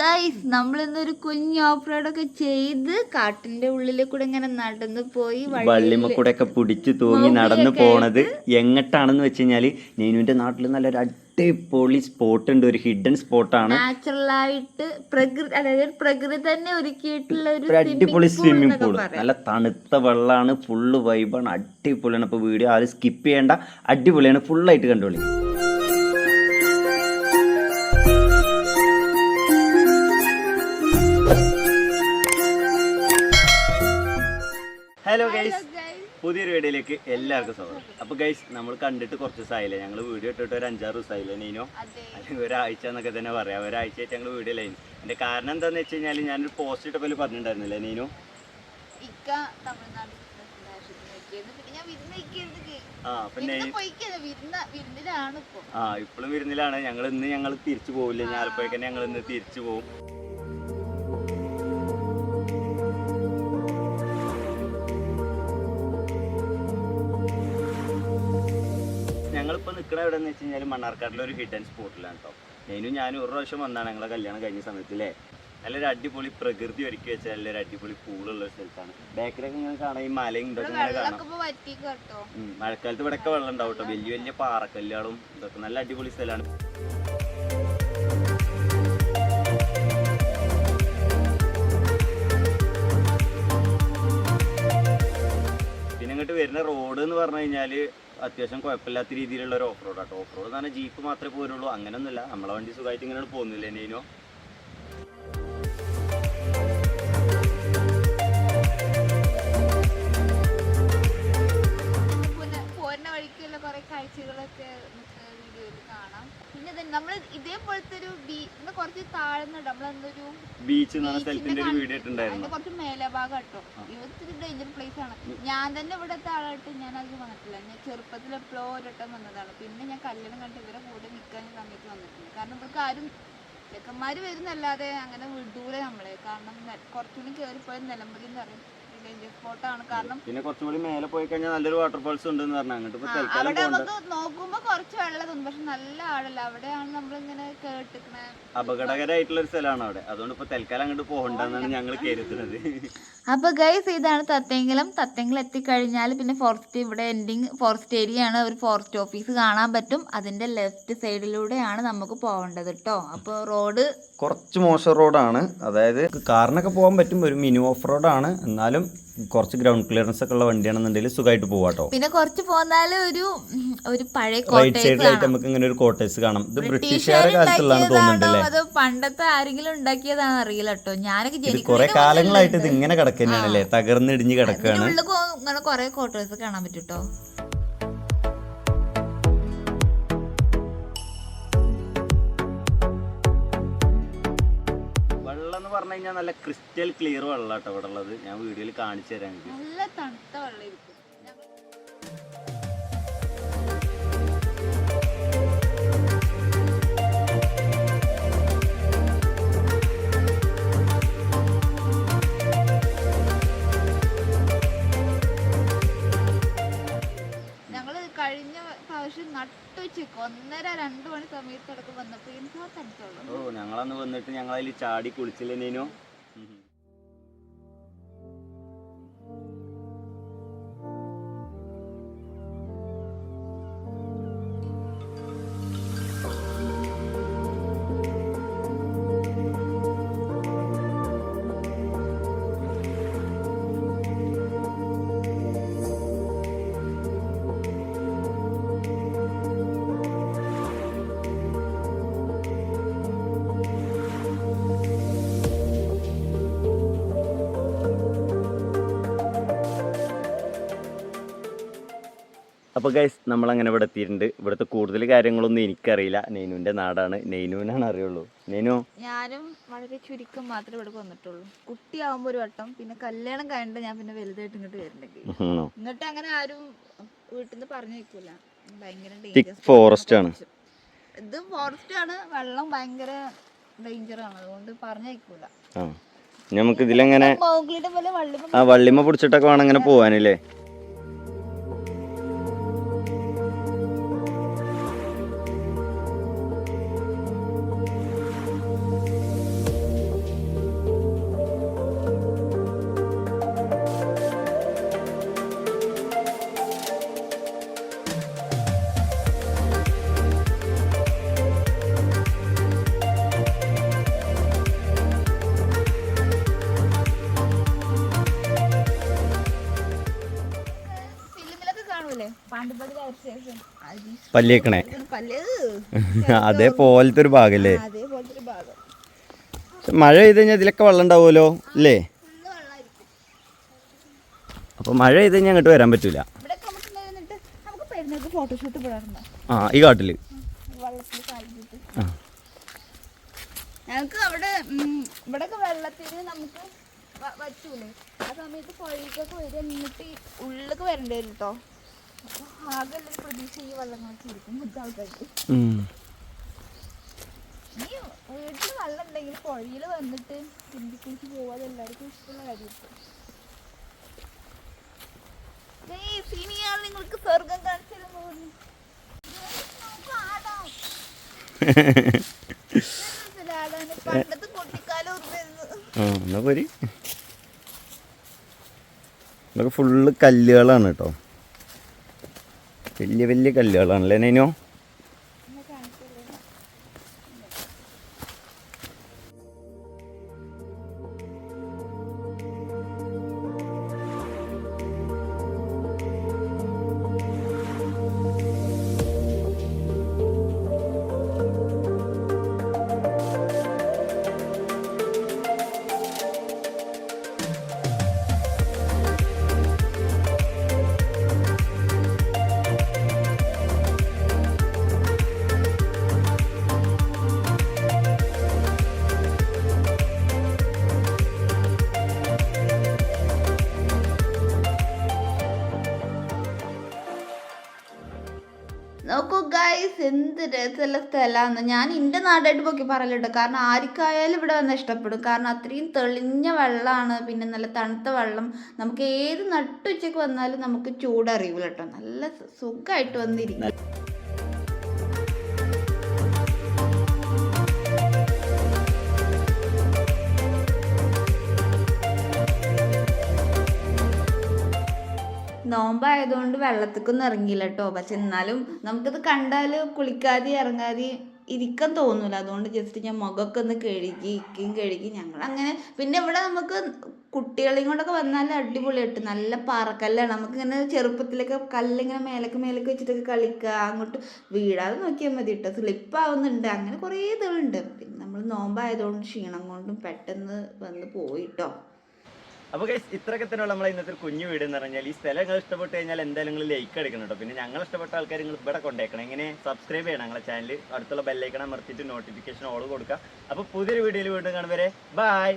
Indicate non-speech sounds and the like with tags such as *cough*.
Guys നമ്മളിന്നൊരു കുഞ്ഞു of ഒക്കെ ചെയ്ത് കാട്ടിന്റെ ഉള്ളിൽ കൂടെ ഇങ്ങനെ നടന്നു പോയി വള്ളിമക്കൂടെ വള്ളിമ കൂടെ ഒക്കെ പിടിച്ചു തൂങ്ങി നടന്നു പോണത് എങ്ങട്ടാണെന്ന് വെച്ച് കഴിഞ്ഞാൽ നെയ്നുവിന്റെ നാട്ടിൽ നല്ലൊരു അടിപൊളി സ്പോട്ട് ഉണ്ട്. ഒരു ഹിഡൻ സ്പോട്ടാണ് നാച്ചുറൽ ആയിട്ട് പ്രകൃതി അതായത് പ്രകൃതി തന്നെ ഒരുക്കിയിട്ടുള്ള ഒരു അടിപൊളി സ്വിമ്മിംഗ് പൂൾ നല്ല തണുത്ത വെള്ളമാണ് ഫുള്ള് വൈബാണ് അടിപൊളിയാണ്. അപ്പൊ വീഡിയോ ആരും സ്കിപ്പ് ചെയ്യേണ്ട. അടിപൊളിയാണ് ഫുള്ളായിട്ട് കണ്ടോളി. ഗൈസ് പുതിയൊരു വീഡിയോയിലേക്ക് എല്ലാവർക്കും സ്വാഗതം. അപ്പൊ ഗൈസ് നമ്മൾ കണ്ടിട്ട് കുറച്ച് ദിവസമായില്ലേ ഞങ്ങൾ വീഡിയോ ഇട്ടിട്ട് ഒരു അഞ്ചാറ് ദിവസമായില്ലേ നീനോ? അല്ലെങ്കിൽ ഒരാഴ്ച എന്നൊക്കെ തന്നെ പറയാം. ഒരാഴ്ചയായിട്ട് ഞങ്ങൾ വീഡിയോ ലൈൻ എന്റെ കാരണം എന്താണെന്ന് വെച്ച് കഴിഞ്ഞാൽ ഞാനൊരു പോസ്റ്റ് ഇട്ടപ്പോൾ പറഞ്ഞിട്ടുണ്ടായിരുന്നില്ലേ നീനു? ആ പിന്നെ വിരുന്നിലാണ് ആ ഇപ്പോഴും വരുന്നില്ലാണ് ഞങ്ങൾ ഇന്ന് ഞങ്ങൾ തിരിച്ചു പോവില്ല. ഞാൻ ആലപ്പുഴക്ക് ഞങ്ങൾ ഇന്ന് തിരിച്ചു പോകും നിൽക്കണ എവിടെ എന്ന് വെച്ച് കഴിഞ്ഞാൽ മണ്ണാർക്കാട്ടിലെ ഒരു ഹിഡൻ സ്പോട്ടിലാണ് കേട്ടോ ഞാനും ഞാനും ഒരു പ്രാവശ്യം വന്നാണ് ഞങ്ങളെ കല്യാണം കഴിഞ്ഞ സമയത്ത് അല്ലേ നല്ലൊരു അടിപൊളി പ്രകൃതി ഒരുക്കി വെച്ച നല്ലൊരു അടിപൊളി പൂളുള്ള ഒരു സ്ഥലത്താണ്. ബാക്കിലൊക്കെ ഇങ്ങനെ കാണാം. ഈ മലയും ഇതൊക്കെ ഇങ്ങനെ കാണാം. മഴക്കാലത്ത് ഇവിടെയൊക്കെ വെള്ളം ഉണ്ടാവും കേട്ടോ വലിയ വലിയ പാറക്കല്ലുകളും ഇതൊക്കെ നല്ല അടിപൊളി സ്ഥലമാണ്. പിന്നെ ഇങ്ങോട്ട് വരുന്ന റോഡ് എന്ന് പറഞ്ഞു കഴിഞ്ഞാൽ അത്യാവശ്യം കുഴപ്പമില്ലാത്ത രീതിയിലുള്ള ഒരു ഓഫ് റോഡ് ഓഫ് റോഡ് എന്ന് പറഞ്ഞാൽ ജീപ്പ് മാത്രമേ പോരുള്ളൂ. അങ്ങനെയൊന്നുമില്ല നമ്മളെ വണ്ടി സുഖമായിട്ട് ഇങ്ങനെയാണ് പോകുന്നില്ല നീനോ? ബീച്ച് എന്ന് പറഞ്ഞ ബീച്ചിന്റെ സ്ഥലത്തിന്റെ ഒരു വീഡിയോ ഇട്ടുണ്ടായിരുന്നു കുറച്ച് മേലഭാഗം കേട്ടോ ഇവത്തിരി ഡേഞ്ചർ പ്ലേസ് ആണ്. ഞാൻ തന്നെ ഇവിടുത്തെ ആളായിട്ട് ഞാൻ അത് വന്നിട്ടില്ല. ഞാൻ ചെറുപ്പത്തിൽ എപ്പോഴോ ഒരട്ടം വന്നതാണ്. പിന്നെ ഞാൻ കല്യാണം കണ്ട് ഇവരെ കൂടെ നിൽക്കാൻ സമയത്ത് വന്നിട്ടില്ല. കാരണം ഇവർക്ക് ആരും ചെക്കന്മാര് വരുന്നല്ലാതെ അങ്ങനെ വിടൂല നമ്മളെ. കാരണം കുറച്ചുകൂടി കയറിപ്പോയ നിലമ്പതി എന്ന് പറയും ഡേഞ്ചർ കുറച്ചും കാരണം പിന്നെ കുറച്ചുകൂടി മേലെ പോയി കഴിഞ്ഞാൽ നല്ലൊരു വാട്ടർഫാൾസ് ഉണ്ടെന്ന് പറഞ്ഞു. അങ്ങോട്ട് ഇപ്പൊ ആ, തൽക്കാലം അവിടെ പോകണ്ട. നമുക്ക് നോക്കുമ്പോ കുറച്ച് വെള്ളം തോന്നും പക്ഷെ നല്ല ആഴല്ല അവിടെയാണ് നമ്മളിങ്ങനെ കേട്ടിക്കണേ അപകടകരമായിട്ടുള്ള ഒരു സ്ഥലമാണ് അവിടെ. അതുകൊണ്ട് ഇപ്പൊ തൽക്കാലം അങ്ങോട്ട് പോകണ്ടെന്നാണ് ഞങ്ങൾ കരുതുന്നത്. അപ്പൊ ഗൈസ് ഇതാണ് തത്തെങ്കിലും. തത്തെങ്കിലും എത്തിക്കഴിഞ്ഞാൽ പിന്നെ ഫോറസ്റ്റ് ഇവിടെ എൻഡിങ് ഫോറസ്റ്റ് ഏരിയ ആണ്. ഒരു ഫോറസ്റ്റ് ഓഫീസ് കാണാൻ പറ്റും. അതിന്റെ ലെഫ്റ്റ് സൈഡിലൂടെയാണ് നമുക്ക് പോകേണ്ടത് കേട്ടോ അപ്പൊ റോഡ് കുറച്ച് മോശം റോഡാണ് അതായത് കാറിനൊക്കെ പോകാൻ പറ്റും. ഒരു മിനി ഓഫ് റോഡാണ് എന്നാലും കുറച്ച് ഗ്രൗണ്ട് ക്ലിയറൻസ് ഒക്കെ ഉള്ള വണ്ടിയാണെന്നുണ്ടെങ്കിൽ സുഖമായിട്ട് പോവാട്ടോ പിന്നെ കുറച്ച് പോന്നാലും ഒരു ഒരു പഴയ റൈറ്റ് സൈഡിലായിട്ട് നമുക്ക് ഇങ്ങനെ ഒരു കോട്ടേഴ്സ് കാണാം. ഇത് ബ്രിട്ടീഷുകാരുടെ കാലത്തുള്ളതാണ് തോന്നുന്നുണ്ട് അത് പണ്ടത്തെ ആരെങ്കിലും ഉണ്ടാക്കിയതാണെന്ന് അറിയില്ല കേട്ടോ ഞാനൊക്കെ കുറെ കാലങ്ങളായിട്ട് ഇത് ഇങ്ങനെ കിടക്കുന്നതാണ് അല്ലേ തകർന്നിടിഞ്ഞ് കിടക്കുകയാണ് ഉള്ളിൽ ഇങ്ങനെ കൊറേ കോട്ടേഴ്സ് കാണാൻ പറ്റും കേട്ടോ പറഞ്ഞു കഴിഞ്ഞാൽ നല്ല ക്രിസ്റ്റൽ ക്ലിയർ വെള്ളം കേട്ടോ ഇവിടെ ഉള്ളത് ഞാൻ വീഡിയോയിൽ കാണിച്ചു തരാം നല്ല തണുത്ത വെള്ളം നട്ടുവെച്ച് ഒന്നര രണ്ടു മണി സമയത്തടക്കം വന്നപ്പോ എനിക്ക് ഓ ഞങ്ങളന്ന് വന്നിട്ട് ഞങ്ങളതിൽ ചാടി കുളിച്ചില്ലേനോ അങ്ങനെ ഇവിടെ എത്തിയിട്ടുണ്ട്. ഇവിടുത്തെ കൂടുതൽ കാര്യങ്ങളൊന്നും എനിക്കറിയില്ല. നെയ്നുവിന്റെ നാടാണ്. നെയ്നുവിനാണ് അറിയുള്ളൂ. നെയ്നു? ഞാനും വളരെ ചുരുക്കം മാത്രമേ ഇവിടെ വന്നിട്ടുള്ളൂ. കുട്ടിയാവുമ്പോ ഒരു വട്ടം പിന്നെ കല്യാണം കഴിഞ്ഞിട്ട് ഞാൻ പിന്നെ വലുതായിട്ട് ഇങ്ങോട്ട് വരുന്നുണ്ടെങ്കിൽ എന്നിട്ട് ഇങ്ങോട്ട് അങ്ങനെ ആരും വീട്ടിൽ നിന്ന് പറഞ്ഞു വെക്കൂല ഭയങ്കര ഫോറസ്റ്റ് ആണ്. ഇത് ഫോറസ്റ്റ് ആണ്. വെള്ളം ഭയങ്കര ഡേഞ്ചർ ആണ്. അതുകൊണ്ട് പറഞ്ഞു വെക്കൂല നമുക്ക് ഇതിലെങ്ങനെ ആ വള്ളിമ പിടിച്ചിട്ടൊക്കെ വേണം അങ്ങനെ പോവാനല്ലേ? ഒരുപാട് കാഴ്ച പല്ലിയേക്കണേ പല്ല് *laughs* അതേപോലത്തെ ഒരു ഭാഗല്ലേ മഴ പെയ്ത് കഴിഞ്ഞാൽ ഇതിലൊക്കെ വെള്ളം ഉണ്ടാവുമല്ലോ അല്ലേ അപ്പൊ അപ്പോൾ മഴ പെയ്ത് കഴിഞ്ഞാൽ അങ്ങോട്ട് വരാൻ പറ്റൂല. ആ ഈ കാട്ടിൽ ആ. ഞങ്ങൾക്ക് അവിടെ ഇവിടെയൊക്കെ വെള്ളത്തിന് നമുക്ക് പറ്റൂലേ. ആ സമയത്ത് പുഴയിലേക്കൊക്കെ വരും എന്നിട്ട് ഉള്ളിലേക്ക് വരണ്ടേ കേട്ടോ പ്രതീക്ഷ ഈ വെള്ളങ്ങളൊക്കെ ഇരിക്കും മറ്റേ ആൾക്കാർക്ക്. ഉം. ഈ വീട്ടിൽ വെള്ളം ഉണ്ടെങ്കിൽ പുഴയിൽ വന്നിട്ട് തിരുമ്പി കുളിച്ച് പോവാതെ എല്ലാവർക്കും ഇഷ്ടമുള്ള കാര്യമായിരിക്കും. ഇനിയാണ് നിങ്ങൾക്ക് സ്വർഗം പണ്ടത്തെ കുട്ടിക്കാലം ഓർമ്മ ഇതൊക്കെ ഫുള്ള് കല്ലുകളാണ് കേട്ടോ. വലിയ വലിയ കല്ലുകളാണല്ലേ നൈനോ? എന്ത് രസമുള്ള സ്ഥലമാണ് ഞാൻ എന്റെ നാടായിട്ട് പോക്കി പറയലുണ്ട്. കാരണം ആർക്കായാലും ഇവിടെ വന്ന് ഇഷ്ടപ്പെടും. കാരണം അത്രയും തെളിഞ്ഞ വെള്ളമാണ് പിന്നെ നല്ല തണുത്ത വെള്ളം. നമുക്ക് ഏത് നട്ടുച്ചയ്ക്ക് വന്നാലും നമുക്ക് ചൂടറിയൂല കേട്ടോ നല്ല സുഖമായിട്ട് വന്നിരിക്കും. നോമ്പായതുകൊണ്ട് വെള്ളത്തിക്കൊന്നും ഇറങ്ങിയില്ല കേട്ടോ പക്ഷെ എന്നാലും നമുക്കത് കണ്ടാൽ കുളിക്കാതെ ഇറങ്ങാതെ ഇരിക്കാൻ തോന്നൂല. അതുകൊണ്ട് ജസ്റ്റ് ഞാൻ മുഖമൊക്കെ ഒന്ന് കഴുകി ഇക്കയും കഴുകി ഞങ്ങൾ അങ്ങനെ പിന്നെ ഇവിടെ നമുക്ക് കുട്ടികളെയും കൊണ്ടൊക്കെ വന്നാൽ അടിപൊളിയായിട്ട് നല്ല പാറക്കല്ലാണ്. നമുക്കിങ്ങനെ ചെറുപ്പത്തിലൊക്കെ കല്ലിങ്ങനെ മേലക്ക് മേലക്ക് വെച്ചിട്ടൊക്കെ കളിക്കുക അങ്ങോട്ട് വീഴാതെ നോക്കിയാൽ മതി കേട്ടോ സ്ലിപ്പ് ആവുന്നുണ്ട് അങ്ങനെ കുറേ ഇതുണ്ട് പിന്നെ നമ്മൾ നോമ്പായതുകൊണ്ട് ക്ഷീണം കൊണ്ടും പെട്ടെന്ന് വന്ന് പോയിട്ടോ. അപ്പോൾ ഗൈസ് ഇത്രയൊക്കെ തന്നെയുള്ള നമ്മളെ ഇന്നത്തെ കുഞ്ഞു വീട് എന്ന് പറഞ്ഞാൽ ഈ സ്ഥലം നിങ്ങൾ ഇഷ്ടപ്പെട്ട് കഴിഞ്ഞാൽ എന്തായാലും നിങ്ങൾ ലൈക്ക് അടിക്കണം കേട്ടോ. പിന്നെ ഞങ്ങൾ ഇഷ്ടപ്പെട്ട ആൾക്കാർ നിങ്ങൾ ഇവിടെ കൊണ്ടേക്കണം. ഇങ്ങനെ സബ്സ്ക്രൈബ് ചെയ്യണം ഞങ്ങളെ ചാനൽ അടുത്തുള്ള ബെല്ലൈക്കണം അമർത്തിയിട്ട് നോട്ടിഫിക്കേഷൻ ഓൾ കൊടുക്കുക. അപ്പോൾ പുതിയൊരു വീഡിയോയിൽ വീണ്ടും കാണുവരെ ബൈ